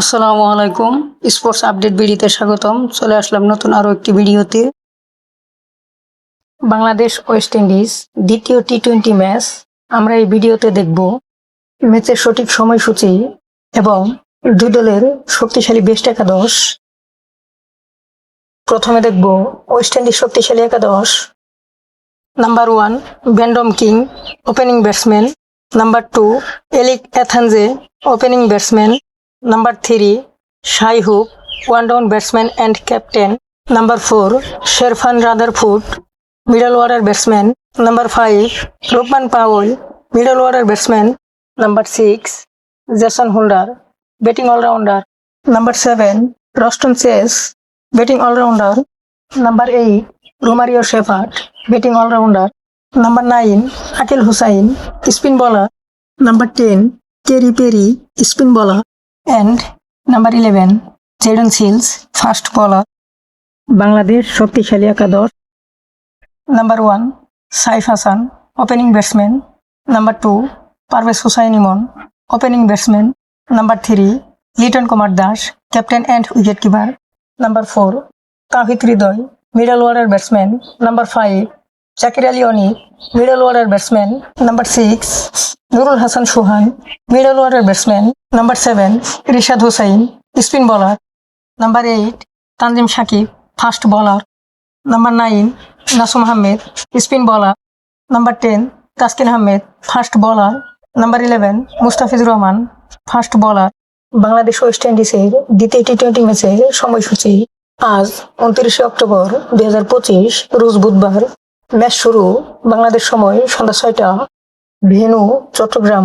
আসসালামু আলাইকুম। Sports update ভিডিওতে স্বাগতম। চলে আসলাম নতুন আরও একটি ভিডিওতে। বাংলাদেশ ওয়েস্ট ইন্ডিজ দ্বিতীয় টি টোয়েন্টি ম্যাচ আমরা এই ভিডিওতে দেখব ম্যাচের সঠিক সময়সূচি এবং দুই দলের শক্তিশালী বেস্ট একাদশ। প্রথমে দেখব ওয়েস্ট ইন্ডিজ শক্তিশালী একাদশ। Number one, Brandon King, opening batsman. Number two, Alick Athanaze, opening batsman. Number 3. Shai Hoop, one down batsman and captain. Number 4. Sherfan Rutherford, middle order batsman. Number 5. Rupman Powell, middle order batsman. Number 6. Jason Holder, batting all-rounder. Number 7. Roston Chase, batting all-rounder. Number 8. Romario Shepherd, batting all-rounder. Number 9. Akil Hussain, spin bowler. Number 10. Kerry Perry, spin bowler. And number 11 Jayden Seales fast bowler Bangladesh শক্তিশালী একাদশ। Number one Saif Hasan opening batsman number two Parvez Hossain Emon opening batsman number three Litton Kumar Das captain and wicket keeper number four Towhid Hridoy middle order batsman number five Jaker Ali Anik middle order batsman number six Nurul Hasan Sohan middle order batsman, number seven, Rishad Hossain, spin bowler, number eight, Tanzim Sakib, fast bowler, number nine, Nasum Ahmed, spin bowler, number ten, Taskin Ahmed, fast bowler, number eleven Mustafizur Rahman, fast bowler. Bangladesh West ইন্ডিজের দ্বিতীয় T twenty ম্যাচের সময়সূচি আজ উনত্রিশে October দুই হাজার পঁচিশ, রোজ বুধবার। ম্যাচ শুরু বাংলাদেশ সময় সন্ধ্যা ছয়টা। ভেনু চট্টগ্রাম